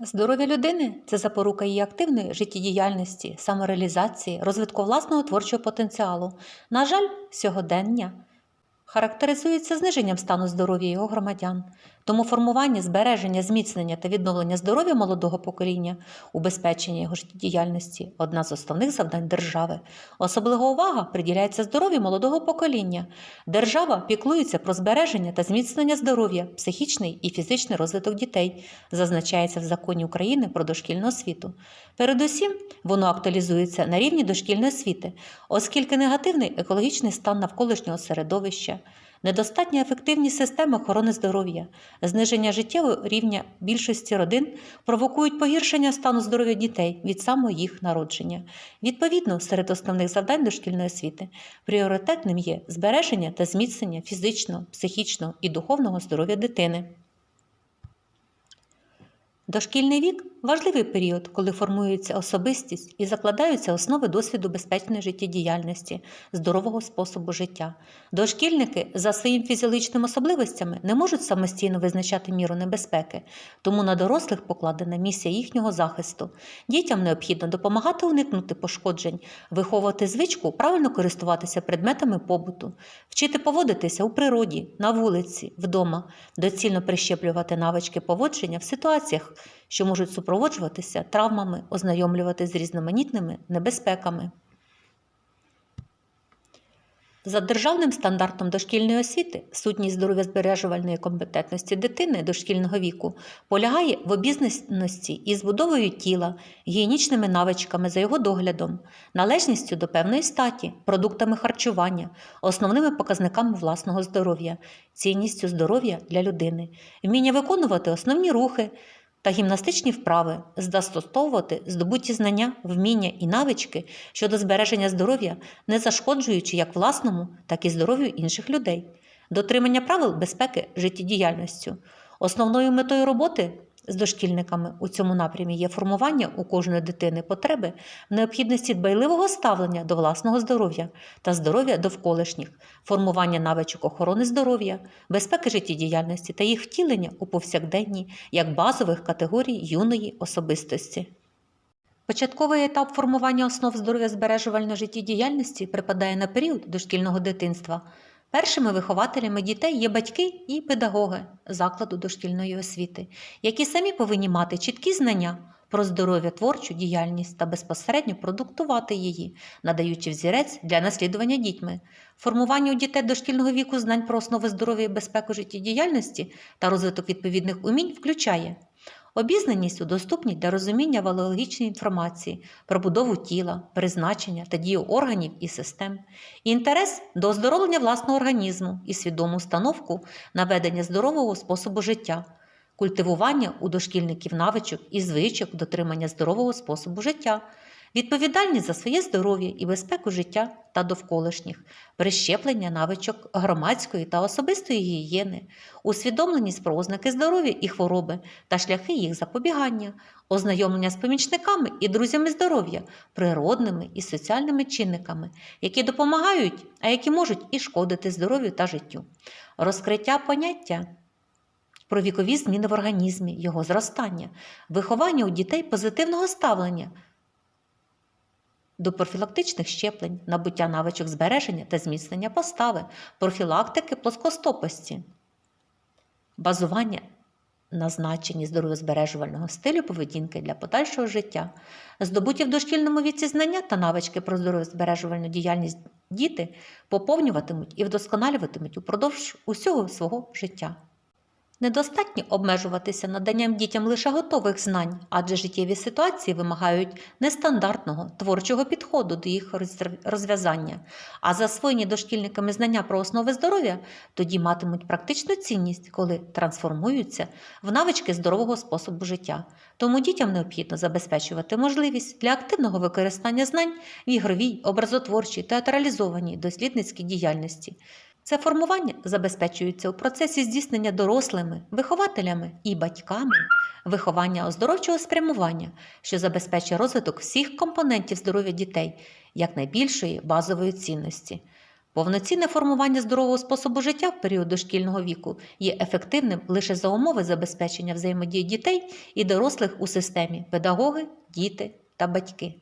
Здоров'я людини це запорука її активної життєдіяльності, самореалізації, розвитку власного творчого потенціалу. На жаль, сьогодення характеризується зниженням стану здоров'я його громадян. Тому формування, збереження, зміцнення та відновлення здоров'я молодого покоління, убезпечення його життєдіяльності одна з основних завдань держави. Особлива увага приділяється здоров'ю молодого покоління. Держава піклується про збереження та зміцнення здоров'я, психічний і фізичний розвиток дітей, зазначається в законі України про дошкільну освіту. Передусім, воно актуалізується на рівні дошкільної освіти, оскільки негативний екологічний стан навколишнього середовища, недостатня ефективність системи охорони здоров'я, зниження життєвого рівня більшості родин провокують погіршення стану здоров'я дітей від самого їх народження. Відповідно, серед основних завдань дошкільної освіти пріоритетним є збереження та зміцнення фізичного, психічного і духовного здоров'я дитини. Дошкільний вік важливий період, коли формується особистість і закладаються основи досвіду безпечної життєдіяльності, здорового способу життя. Дошкільники за своїми фізіологічними особливостями не можуть самостійно визначати міру небезпеки, тому на дорослих покладена місія їхнього захисту. Дітям необхідно допомагати уникнути пошкоджень, виховувати звичку, правильно користуватися предметами побуту, вчити поводитися у природі, на вулиці, вдома, доцільно прищеплювати навички поводження в ситуаціях, що можуть супроводжуватися травмами, ознайомлювати з різноманітними небезпеками. За державним стандартом дошкільної освіти сутність здоров'язбережувальної компетентності дитини дошкільного віку полягає в обізнаності із будовою тіла, гігієнічними навичками за його доглядом, належністю до певної статі, продуктами харчування, основними показниками власного здоров'я, цінністю здоров'я для людини, вміння виконувати основні рухи та гімнастичні вправи, застосовувати здобуті знання, вміння і навички щодо збереження здоров'я, не зашкоджуючи як власному, так і здоров'ю інших людей, дотримання правил безпеки життєдіяльністю. Основною метою роботи з дошкільниками у цьому напрямі є формування у кожної дитини потреби в необхідності дбайливого ставлення до власного здоров'я та здоров'я довколишніх, формування навичок охорони здоров'я, безпеки життєдіяльності та їх втілення у повсякденній як базових категорій юної особистості. Початковий етап формування основ здоров'я збережувальної життєдіяльності припадає на період дошкільного дитинства. Першими вихователями дітей є батьки і педагоги закладу дошкільної освіти, які самі повинні мати чіткі знання про здоров'я творчу діяльність та безпосередньо продуктувати її, надаючи взірець для наслідування дітьми. Формування у дітей дошкільного віку знань про основи здоров'я і безпеку життєдіяльності та розвиток відповідних умінь включає Обізнаність у доступній для розуміння валеологічної інформації про будову тіла, призначення та дію органів і систем, інтерес до оздоровлення власного організму і свідому установку на ведення здорового способу життя, культивування у дошкільників навичок і звичок дотримання здорового способу життя, відповідальність за своє здоров'я і безпеку життя та довколишніх, прищеплення навичок громадської та особистої гігієни, усвідомленість про ознаки здоров'я і хвороби та шляхи їх запобігання, ознайомлення з помічниками і друзями здоров'я, природними і соціальними чинниками, які допомагають, а які можуть і шкодити здоров'ю та життю, розкриття поняття. Про вікові зміни в організмі, його зростання, виховання у дітей позитивного ставлення до профілактичних щеплень, набуття навичок збереження та зміцнення постави, профілактики плоскостопості, базування на значенні здоров'язбережувального стилю поведінки для подальшого життя, здобуті в дошкільному віці знання та навички про здоров'язбережувальну діяльність діти поповнюватимуть і вдосконалюватимуть упродовж усього свого життя. Недостатньо обмежуватися наданням дітям лише готових знань, адже життєві ситуації вимагають нестандартного творчого підходу до їх розв'язання, а засвоєні дошкільниками знання про основи здоров'я тоді матимуть практичну цінність, коли трансформуються в навички здорового способу життя. Тому дітям необхідно забезпечувати можливість для активного використання знань в ігровій, образотворчій, театралізованій дослідницькій діяльності. Це формування забезпечується у процесі здійснення дорослими, вихователями і батьками виховання оздоровчого спрямування, що забезпечує розвиток всіх компонентів здоров'я дітей як найбільшої базової цінності. Повноцінне формування здорового способу життя в період дошкільного віку є ефективним лише за умови забезпечення взаємодії дітей і дорослих у системі педагоги, діти та батьки.